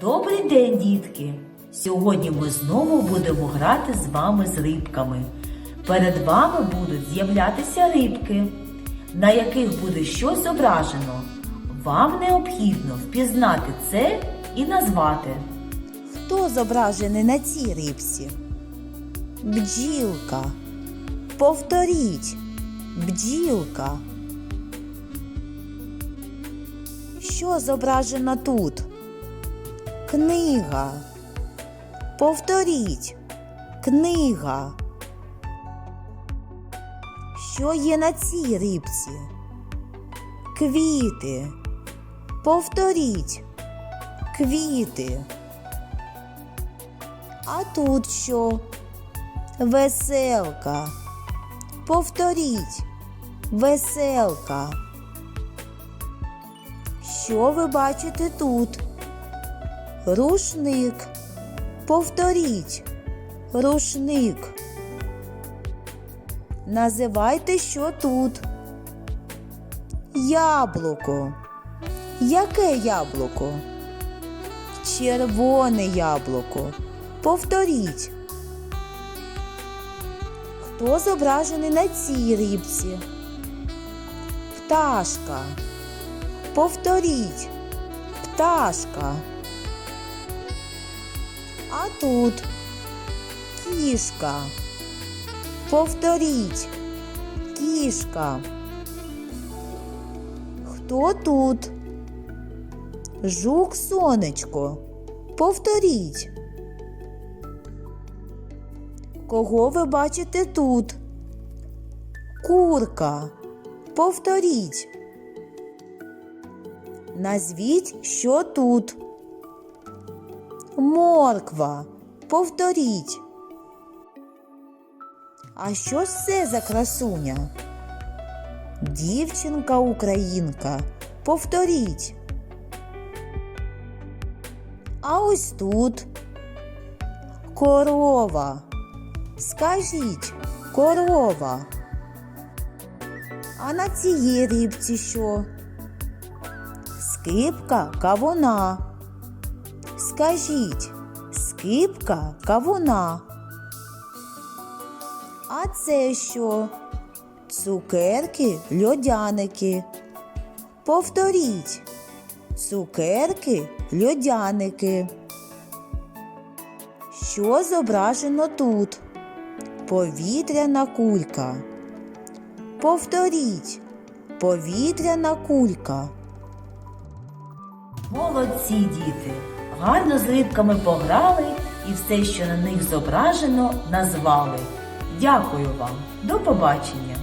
Добрий день, дітки! Сьогодні ми знову будемо грати з вами з рибками. Перед вами будуть з'являтися рибки, на яких буде щось зображено. Вам необхідно впізнати це і назвати. Хто зображений на цій рибці? Бджілка. Повторіть. Бджілка. Що зображено тут? Книга. Повторіть. Книга. Що є на цій рибці? Квіти. Повторіть. Квіти. А тут що? Веселка. Повторіть. Веселка. Що ви бачите тут? Рушник. Повторіть. Рушник. Називайте, що тут. Яблуко. Яке яблуко? Червоне яблуко. Повторіть. Хто зображений на цій рибці? Пташка. Повторіть. Пташка. А тут кішка. Повторіть. Кішка. Хто тут? Жук сонечко. Повторіть. Кого ви бачите тут? Курка. Повторіть. Назвіть, що тут. Морква. Повторіть. А що ж це за красуня? Дівчинка українка. Повторіть. А ось тут корова. Скажіть, корова. А на цій рибці що? Скипка кавуна. Скажіть, скипка кавуна. А це що? Цукерки льодяники. Повторіть. Цукерки льодяники. Що зображено тут? Повітряна кулька. Повторіть. Повітряна кулька. Молодці діти! Гарно з рибками пограли і все, що на них зображено, назвали. Дякую вам. До побачення!